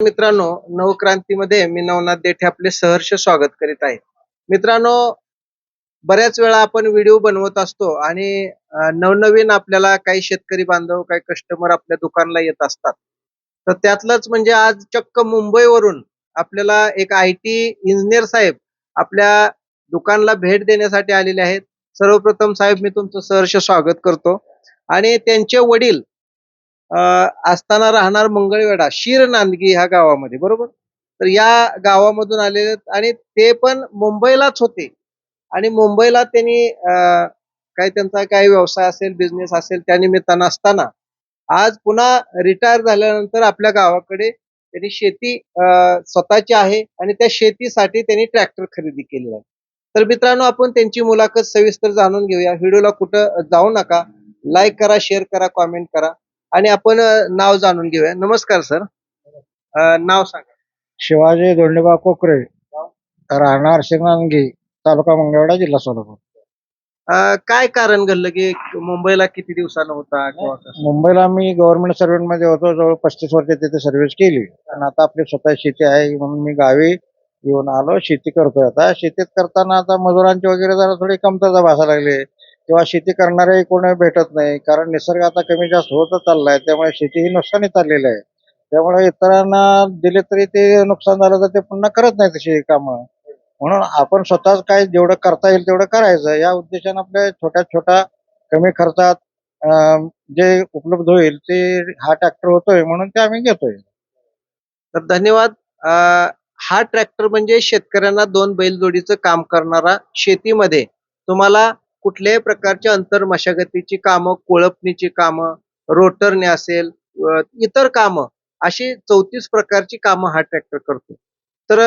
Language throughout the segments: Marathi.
मित्रांनो नवक्रांतीमध्ये मी नवनाथ देठे आपले सहर्ष स्वागत करीत आहे. मित्रांनो बऱ्याच वेळा आपण व्हिडिओ बनवत असतो आणि नवनवीन आपल्याला काही शेतकरी बांधव काही कस्टमर आपल्या दुकानला येत असतात. तर त्यातलंच म्हणजे आज चक्क मुंबईवरून आपल्याला एक आय टी इंजिनियर साहेब आपल्या दुकानला भेट देण्यासाठी आलेले आहेत. सर्वप्रथम साहेब मी तुमचं सहर्ष स्वागत करतो. आणि त्यांचे वडील असताना राहणार मंगळवेढा शीर नांदगी ह्या गावामध्ये बरोबर? तर या गावामधून आलेले आणि ते पण मुंबईलाच होते. आणि मुंबईला त्यांनी काही त्यांचा काही व्यवसाय असेल बिझनेस असेल त्या निमित्तानं असताना आज पुन्हा रिटायर झाल्यानंतर आपल्या गावाकडे त्यांनी शेती स्वतःची आहे आणि त्या शेतीसाठी त्यांनी ट्रॅक्टर खरेदी केलेला आहे. तर मित्रांनो आपण त्यांची मुलाखत सविस्तर जाणून घेऊया. व्हिडिओला कुठं जाऊ नका. लाईक करा शेअर करा कॉमेंट करा. आणि आपण अं, नाव जाणून घेऊया. नमस्कार सर. नाव सांगा. शिवाजी धोंडेबा कोकरे राहणार शिंगांगी तालुका मंगळवेढा जिल्हा सोलापूर. अं, काय कारण घडलं की मुंबईला किती दिवसानं होता किंवा कसं? मुंबईला मी गव्हर्नमेंट सर्व्हिसमध्ये होतो जवळ पस्तीस वर्ष तिथे सर्व्हिस केली. आणि आता आपली स्वतः शेती आहे म्हणून मी गावी येऊन आलो. शेती करतोय आता. शेतीत करताना आता मजुरांची वगैरे जरा थोडी कमतरता भासायला लागली. किंवा शेती करणारे कोणी भेटत नाही. कारण निसर्ग आता कमी जास्त होतच चाललाय. त्यामुळे शेती ही नुकसानी चाललेली आहे. त्यामुळे इतरांना दिले तरी ते नुकसान झालं तर ते पुन्हा करत नाही तशी कामं. म्हणून आपण स्वतःच काय जेवढं करता येईल तेवढं करायचं. या उद्देशाने आपल्या छोट्या छोट्या कमी खर्चात जे उपलब्ध होईल ते हा ट्रॅक्टर होतोय म्हणून ते आम्ही घेतोय. तर धन्यवाद. हा ट्रॅक्टर म्हणजे शेतकऱ्यांना दोन बैलजोडीचं काम करणारा शेतीमध्ये तुम्हाला कुठल्याही प्रकारच्या अंतर मशागतीची कामं कोळपणीची कामं रोटरने असेल इतर कामं अशी चौतीस प्रकारची कामं हा ट्रॅक्टर करतो. तर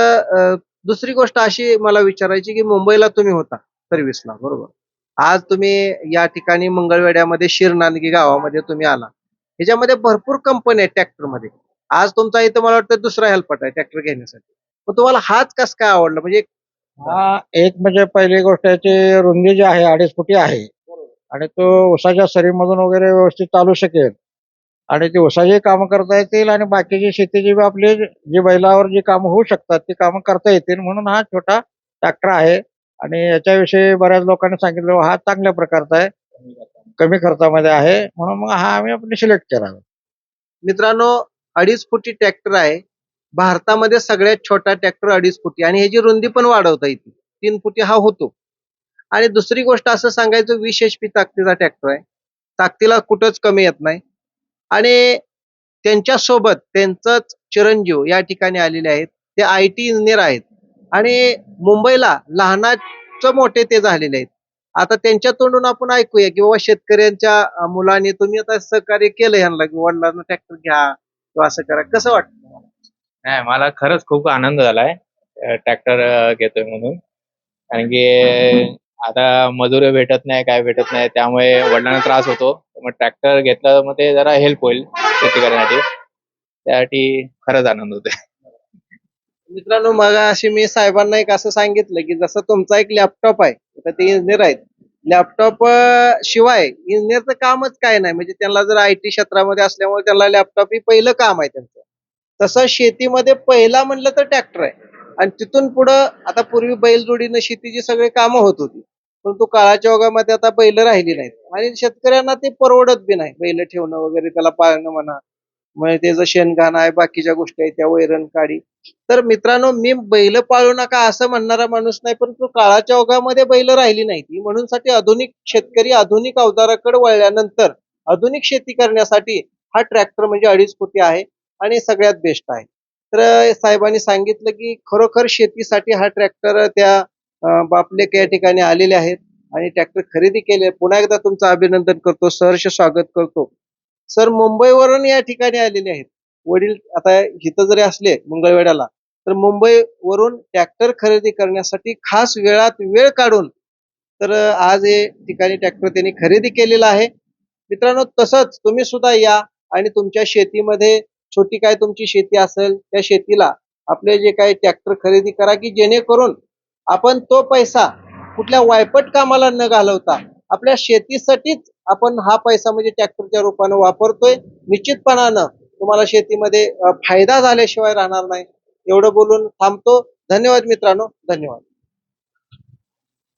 दुसरी गोष्ट अशी मला विचारायची की मुंबईला तुम्ही होता सर्व्हिसला बरोबर? आज तुम्ही या ठिकाणी मंगळवेड्यामध्ये शिरनांदगी गावामध्ये तुम्ही आला. ह्याच्यामध्ये भरपूर कंपनी आहेत ट्रॅक्टरमध्ये आज तुमचा इथं मला वाटतं दुसरा हेल्पट आहे ट्रॅक्टर घेण्यासाठी. मग तुम्हाला हाच कस काय आवडला? म्हणजे हा एक म्हणजे पहिली गोष्ट याची रुंदी जी आहे अडीच फुटी आहे आणि तो उसाच्या सरीमधून वगैरे व्यवस्थित चालू शकेल. आणि ती उसाची कामं करता येतील आणि बाकीची शेतीची बी आपली जी बैलावर जी कामं होऊ शकतात ती कामं करता येतील म्हणून हा छोटा ट्रॅक्टर आहे. आणि याच्याविषयी बऱ्याच लोकांनी सांगितलं हा चांगल्या प्रकारचा आहे कमी खर्चामध्ये आहे म्हणून मग हा आम्ही आपण सिलेक्ट केला मित्रांनो अडीच फुटी ट्रॅक्टर आहे. भारतामध्ये सगळ्यात छोटा ट्रॅक्टर अडीच फुटी आणि ह्याची रुंदी पण वाढवता येते तीन फुटी हा होतो. आणि दुसरी गोष्ट असं सांगायचं वीस एच पी ताकदीचा ट्रॅक्टर आहे. ताकदीला कुठंच कमी येत नाही. आणि त्यांच्यासोबत त्यांचंच चिरंजीव या ठिकाणी आलेले आहेत. ते आय टी इंजिनियर आहेत. आणि मुंबईला लहानाचं मोठे ते झालेले आहेत. आता त्यांच्या तोंडून आपण ऐकूया की बाबा शेतकऱ्यांच्या मुलांनी तुम्ही आता सहकार्य केलं ह्यांना की वडिलांना ट्रॅक्टर घ्या किंवा असं करा. कसं वाटतं तुम्हाला? नाही मला खरंच खूप आनंद झालाय ट्रॅक्टर घेतोय म्हणून. कारण की आता मजुरी भेटत नाही काय भेटत नाही त्यामुळे वडिलांना त्रास होतो. मग ट्रॅक्टर घेतला मग ते जरा हेल्प होईल शेती करण्यासाठी. त्यासाठी खरंच आनंद होतोय. मित्रांनो मग अशी मी साहेबांना एक असं सांगितलं की जसं तुमचा एक लॅपटॉप आहे तर ते इंजिनियर आहेत. लॅपटॉप शिवाय इंजिनियरचं कामच काय नाही. म्हणजे त्यांना जर आय टी क्षेत्रामध्ये असल्यामुळे त्यांना लॅपटॉप ही पहिलं काम आहे त्यांचं. तसा शेतीमध्ये पहिला म्हणलं तर ट्रॅक्टर आहे. आणि तिथून पुढं आता पूर्वी बैलजोडीनं शेतीची सगळी कामं होत होती. परंतु काळाच्या ओघामध्ये आता बैल राहिली नाहीत. आणि शेतकऱ्यांना ते परवडत बी नाही. बैल ठेवणं वगैरे त्याला पाळणं म्हणा. म्हणजे त्याचं शेणघाण आहे बाकीच्या गोष्टी आहेत त्या वैरण काढी. तर मित्रांनो मी बैल पाळू नका असं म्हणणारा माणूस नाही परंतु काळाच्या ओघामध्ये बैल राहिली नाही ती म्हणून साठी आधुनिक शेतकरी आधुनिक अवजाराकडे वळल्यानंतर आधुनिक शेती करण्यासाठी हा ट्रॅक्टर म्हणजे अडीच कोटी आहे. आणि सगळ्यात बेस्ट आहे. तर साहेबांनी सांगितलं की खरोखर शेतीसाठी हा ट्रॅक्टर त्या बापलेक या ठिकाणी आलेले आहेत. आणि ट्रॅक्टर खरेदी केले. पुन्हा एकदा तुमचं अभिनंदन करतो. सहर्ष स्वागत करतो. सर मुंबईवरून या ठिकाणी आलेले आहेत. वडील आता इथं जरी असले मंगळवेड्याला तर मुंबईवरून ट्रॅक्टर खरेदी करण्यासाठी खास वेळात वेळ काढून तर आज हे ठिकाणी ट्रॅक्टर त्यांनी खरेदी केलेला आहे. मित्रांनो तसंच तुम्ही सुद्धा या आणि तुमच्या शेतीमध्ये छोटी काय तुमची शेती असेल त्या शेतीला आपले जे काही ट्रॅक्टर खरेदी करा की जेणेकरून आपण तो पैसा कुठल्या वायपट कामाला न घालवता आपल्या शेतीसाठीच आपण हा पैसा म्हणजे ट्रॅक्टरच्या रूपानं वापरतोय. निश्चितपणानं तुम्हाला शेतीमध्ये फायदा झाल्याशिवाय राहणार नाही. एवढं बोलून थांबतो. धन्यवाद मित्रांनो. धन्यवाद.